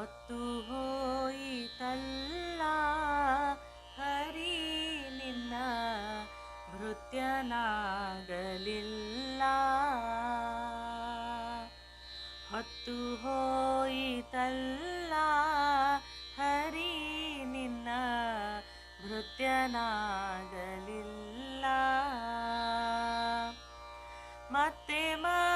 ಹೊತ್ತು ಹೋಯಿತಲ್ಲ ಹರಿ ನಿನ್ನ ಭೃತ್ಯನಾಗಲಿಲ್ಲ. ಹೊತ್ತು ಹೋಯಿತಲ್ಲ ಹರಿ ನಿನ್ನ ಭೃತ್ಯನಾಗಲಿಲ್ಲ. ಮತ್ತೆ ಮತ್ತೆ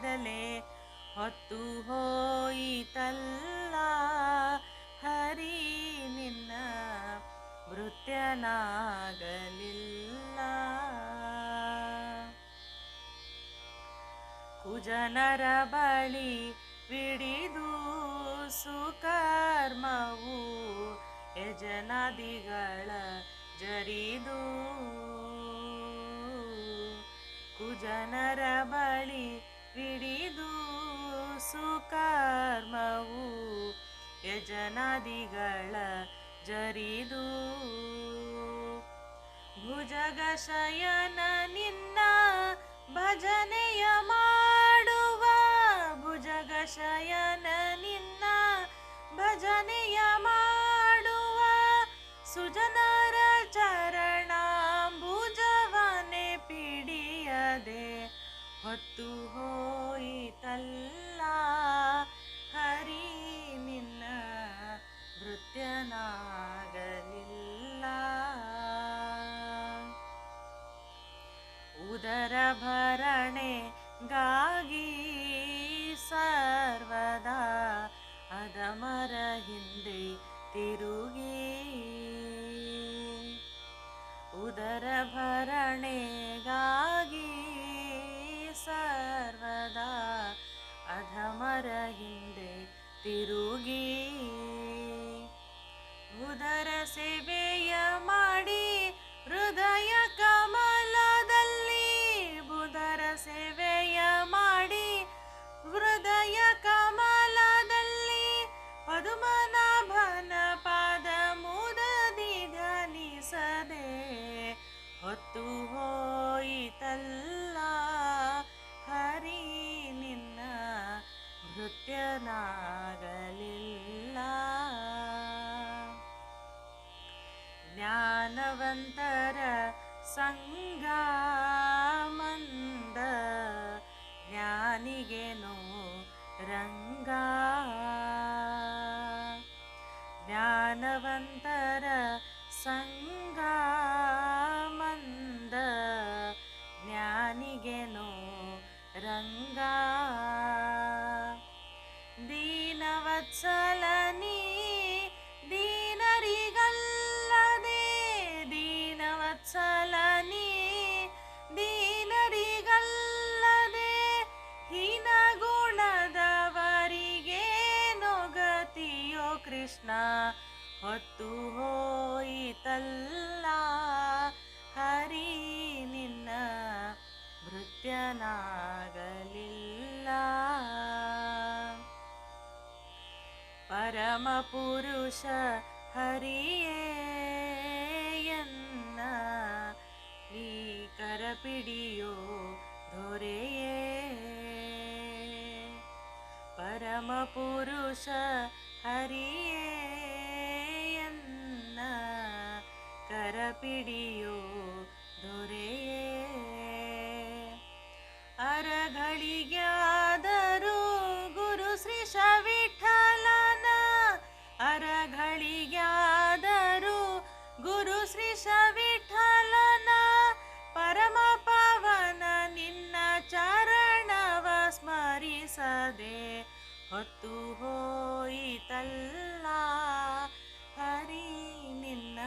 ಮುಗಿಯದಲೆ ಹೊತ್ತು ಹೋಯಿತಲ್ಲ. ಹರಿ ನಿನ್ನ ಭೃತ್ಯನಾಗಲಿಲ್ಲ. ಕುಜನರ ಬಳಿ ಬಿಡಿದು ಸುಕರ್ಮವು ಯಜನಾದಿಗಳ ಜರಿದು. ಕುಜನರ ಬಳಿ ಬಿಡಿದು ಸುಕರ್ಮವು ಯಜನಾದಿಗಳ ಜರಿದು. ಭುಜಗ ಶಯನ ನಿನ್ನ ಭಜನೆಯ ಉದರ ಭರಣೆಗಾಗಿ ಸರ್ವದಾ ಅದಮರ ಹಿಂದೆ ತಿರುಗಿ. ಉದರ ಭರಣೆಗಾಗಿ ಸರ್ವದಾ ಅಧಮರ ಹಿಂದೆ ತಿರುಗಿ. ಉದರ ಸೇವೆಯ ಹೊತ್ತು ಹೋಯಿತಲ್ಲ ಹರಿ ನಿನ್ನ ಭೃತ್ಯನಾಗಲಿಲ್ಲ ಜ್ಞಾನವಂತರ ಸಂಗ ಭೃತ್ಯನಾಗಲಿಲ್ಲ ಪರಮ ಪುರುಷ ಹರಿಯೇ ನೀ ಕರಪಿಡಿಯೋ ದೊರೆಯೇ. ಪರಮ ಪುರುಷ ಹರಿಯೇ ಕರಪಿಡಿಯೋ ದೊರೆಯೇ. ಅರಗಳಿಗಾದರೂ ಗುರು ಶ್ರೀ ಶವಿಠಲನ. ಅರಗಳಿಗಾದರೂ ಗುರು ಶ್ರೀ ಶವಿಠಲನ. ಪರಮ ಪವನ ನಿನ್ನ ಚರಣವ ಸ್ಮರಿಸದೆ ಹೊತ್ತು ಹೋಯಿತಲ್ಲ. ಹರಿ ನಿನ್ನ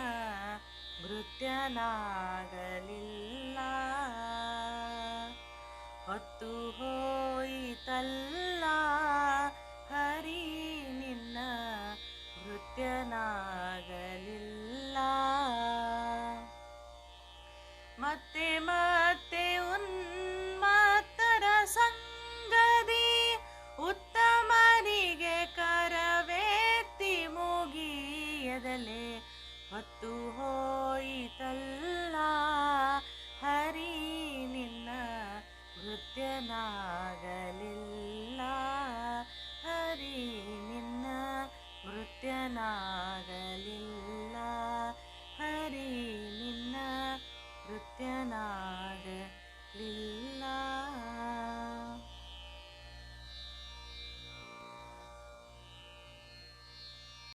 ಭೃತ್ಯನಾಗಲಿಲ್ಲ ಹೊತ್ತು ಹೋಯಿತಲ್ಲ ಹರಿ ನಿನ್ನ ನೃತ್ಯನಾಗಲಿಲ್ಲ ಮತ್ತೆ ಮತ್ತೆ ಉನ್ಮಾತರ ಸಂಗದಿ ಉತ್ತಮನಿಗೆ ಕರವೇತಿ ಮುಗಿಯದಲೆ ಹೊತ್ತು ಹೋಯಿತಲ್ಲ. na